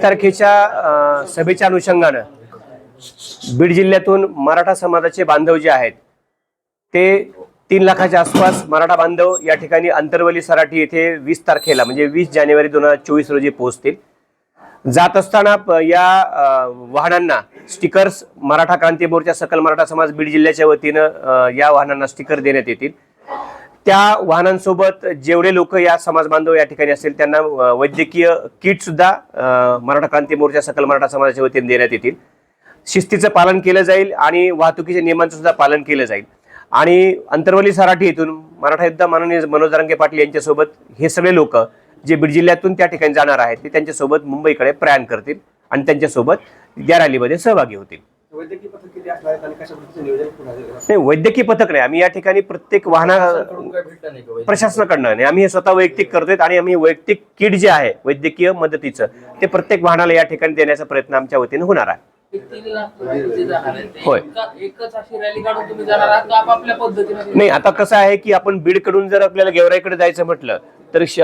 तारखेच्या सभेच्या अनुषंगानं बीड जिल्ह्यातून मराठा समाजाचे बांधव जे आहेत ते तीन लाखाच्या आसपास मराठा बांधव या ठिकाणी अंतरवली सराठी येथे वीस तारखेला म्हणजे वीस जानेवारी दोन हजार चोवीस रोजी पोहोचतील. जात असताना या वाहनांना स्टिकर्स मराठा क्रांती मोर्चा सकल मराठा समाज बीड जिल्ह्याच्या वतीनं या वाहनांना स्टिकर देण्यात येतील. त्या वाहनांसोबत जेवढे लोक या समाज बांधव या ठिकाणी असतील त्यांना वैद्यकीय किट सुद्धा मराठा क्रांती मोर्चा सकल मराठा समाजाच्या वतीने देण्यात येतील. शिस्तीचं पालन केलं जाईल आणि वाहतुकीच्या नियमांचं सुद्धा पालन केलं जाईल. आणि अंतरवली सराठी येथून मराठा युद्ध माननीय मनोज रंगे पाटील यांच्यासोबत हे सगळे लोक जे बीड जिल्ह्यातून त्या ठिकाणी जाणार आहेत ते त्यांच्यासोबत मुंबईकडे प्रयाण करतील आणि त्यांच्यासोबत या रॅलीमध्ये सहभागी होतील. वैद्यकीय पथक किती असणार आहेत आणि कशा पद्धतीचं नियोजन पुन्हा झालेलं आहे? नाही वैद्यकीय पथक नाही आम्ही या ठिकाणी प्रत्येक वाहना सरकारकडून काय भेटलं नाही का वैद्यकीय? प्रशासनाकडनं नाही आम्ही हे स्वतः वैयक्तिक करतोय आणि आम्ही वैयक्तिक किट जे आहे वैद्यकीय मदतीचं ते प्रत्येक वाहनाला या ठिकाणी देण्याचा प्रयत्न आमच्या वतीने होणार आहे एक तीन लाख लोक जाणार आहेत. होय. एका- एकच अशी रॅली काढून तुम्ही जाणार आहात का आपापल्या पद्धतीने नाही आता कसं आहे की आपण बीडकडून जर आपल्याला गेवराईकडे जायचं म्हटलं तर श-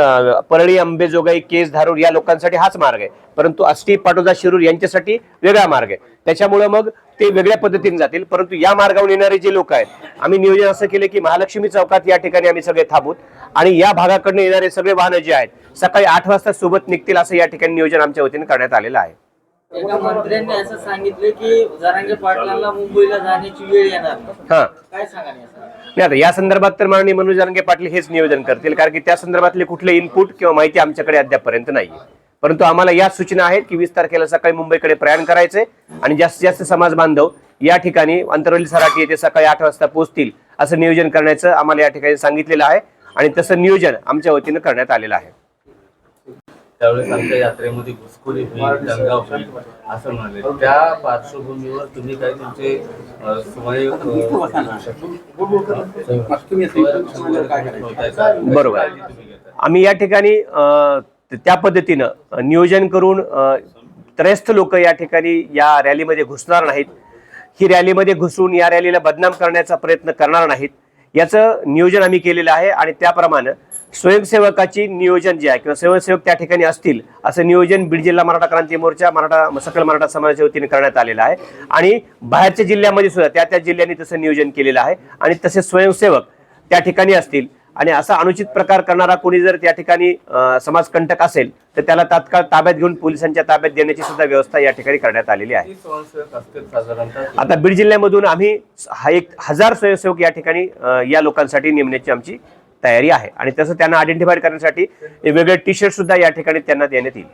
परळी अंबेजोगाई केस धारूर या लोकांसाठी हाच मार्ग आहे. परंतु आष्टी पाटोदा शिरूर यांच्यासाठी वेगळा मार्ग आहे. त्याच्यामुळे मग ते वेगळ्या पद्धतीने जातील. परंतु या मार्गावर येणारे जे लोक आहेत आम्ही नियोजन असं केलं की महालक्ष्मी चौकात या ठिकाणी आम्ही सगळे थांबूत आणि या भागाकडनं येणारे सगळे वाहनं जे आहेत सकाळी आठ वाजता सोबत निघतील असं या ठिकाणी नियोजन आमच्या वतीने करण्यात आलेलं आहे. एका मंत्र्यांनी असं सांगितलं की जरांगे पाटलांना मुंबईला जाण्याची वेळ येणार हा. काय सांगा? नाही आता या संदर्भात तर माननीय मनोज जरांगे पाटील हेच नियोजन करतील कारण की त्या संदर्भातले कुठले इनपुट किंवा माहिती आमच्याकडे अद्यापपर्यंत नाही परंतु आम्हाला या सूचना आहेत की वीस तारखेला सकाळी मुंबईकडे प्रयाण करायचे आणि जास्तीत जास्त समाज बांधव या ठिकाणी अंतरवली सराठी येथे सकाळी आठ वाजता पोहोचतील असं नियोजन करण्याचं आम्हाला या ठिकाणी सांगितलेलं आहे आणि तसं नियोजन आमच्या वतीनं करण्यात आलेलं आहे. त्यावेळेस आमच्या यात्रेमध्ये घुसखोरी होईल दंगा होईल असं म्हणाले. त्या पार्श्वभूमीवर तुम्ही काय तुमचे बरोबर. आम्ही या ठिकाणी त्या पद्धतीनं नियोजन करून अ, त्रयस्थ लोक या ठिकाणी या रॅलीमध्ये घुसणार नाहीत. ही रॅलीमध्ये घुसून या रॅलीला बदनाम करण्याचा प्रयत्न करणार नाहीत. याचं नियोजन आम्ही केलेलं आहे आणि त्याप्रमाणे स्वयंसेवकाची नियोजन जे आहे किंवा स्वयंसेवक त्या ठिकाणी असतील असं नियोजन बीड जिल्हा मराठा क्रांती मोर्चा मराठा सकल मराठा समाजाच्या वतीने करण्यात आलेलं आहे. आणि बाहेरच्या जिल्ह्यामध्ये सुद्धा त्या त्या जिल्ह्यांनी तसं नियोजन केलेलं आहे. आणि तसे स्वयंसेवक त्या ठिकाणी असतील. आणि असा अनुचित प्रकार करणारा कोणी जर त्या ठिकाणी समाजकंटक असेल तर त्याला तात्काळ ताब्यात घेऊन पोलिसांच्या ताब्यात देण्याची सुद्धा व्यवस्था या ठिकाणी करण्यात आलेली आहे. आता बीड जिल्ह्यामधून आम्ही हा एक हजार स्वयंसेवक या ठिकाणी या लोकांसाठी नेमण्याची आमची तयारी आहे. आणि तसं त्यांना आयडेंटिफाय करण्यासाठी वेगळे टी शर्ट सुद्धा या ठिकाणी त्यांना देण्यात येईल.